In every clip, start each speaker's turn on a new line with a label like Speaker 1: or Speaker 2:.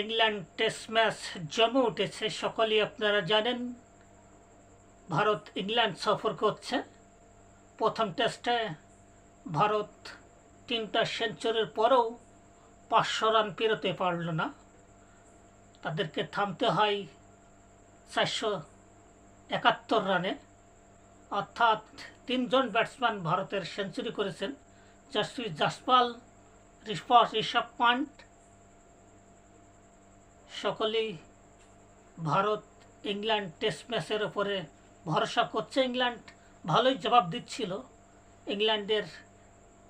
Speaker 1: England test match জমে উঠেছে, সকলেই আপনারা জানেন। ভারত ইংল্যান্ড সফর করছে। প্রথম টেস্টে ভারত তিনটা সেঞ্চুরির পরেও পাঁচশো রান পেরোতে পারল না। তাদেরকে থামতে হয় চারশো একাত্তর রানে অর্থাৎ তিনজন ব্যাটসম্যান ভারতের সেঞ্চুরি করেছেন। যশস্বী জাসপাল, ঋষভ ঋষভ পান্ট সকলেই ভারত ইংল্যান্ড টেস্ট ম্যাচের ওপরে ভরসা করছে। ইংল্যান্ড ভালোই জবাব দিচ্ছিল। ইংল্যান্ডের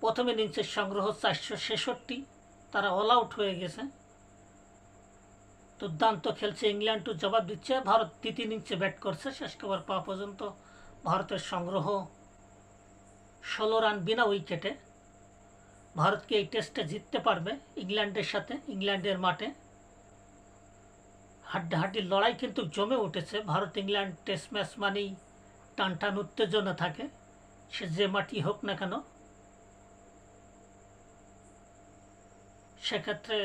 Speaker 1: প্রথম ইনিংসের সংগ্রহ চারশো ছেষট্টি। তারা অল আউট হয়ে গেছে। দুর্দান্ত খেলছে ইংল্যান্ডও জবাব দিচ্ছে। ভারত তৃতীয় ইনিংসে ব্যাট করছে। শেষ খবর পাওয়া পর্যন্ত ভারতের সংগ্রহ ষোলো রান বিনা উইকেটে ভারতকে এই টেস্টে জিততে পারবে ইংল্যান্ডের সাথে? ইংল্যান্ডের মাঠে হাড্ডাহাড্ডির লড়াই কিন্তু জমে উঠেছে। ভারত, ইংল্যান্ড টেস্ট ম্যাচ মানেই টান টান উত্তেজনা থাকে। সে যে মাটি হোক না কেন। সেক্ষেত্রে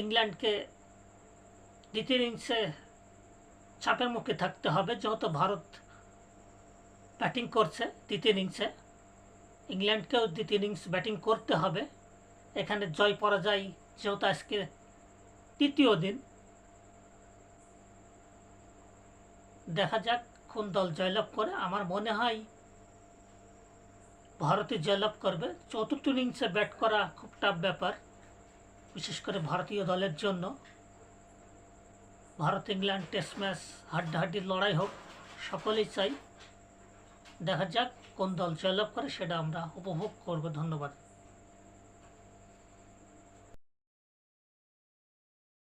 Speaker 1: ইংল্যান্ডকে দ্বিতীয় ইনিংসে চাপের মুখে থাকতে হবে, যেহেতু ভারত ব্যাটিং করছে দ্বিতীয় ইনিংসে। ইংল্যান্ডকেও দ্বিতীয় ইনিংস ব্যাটিং করতে হবে। এখানে জয় পরাজয় যেহেতু আজকে তৃতীয় দিন। দেখা যাক কোন দল জয়লাভ করে। আমার মনে হয় ভারতে জয়লাভ করবে। চতুর্থ ইনিংসে ব্যাট করা খুব টাফ ব্যাপার, বিশেষ করে ভারতীয় দলের জন্য। ভারত ইংল্যান্ড টেস্ট ম্যাচ হাড্ডাহাড্ডির লড়াই হোক, সকলেই চাই। দেখা যাক কোন দল জয়লাভ করে, সেটা আমরা উপভোগ করব। ধন্যবাদ।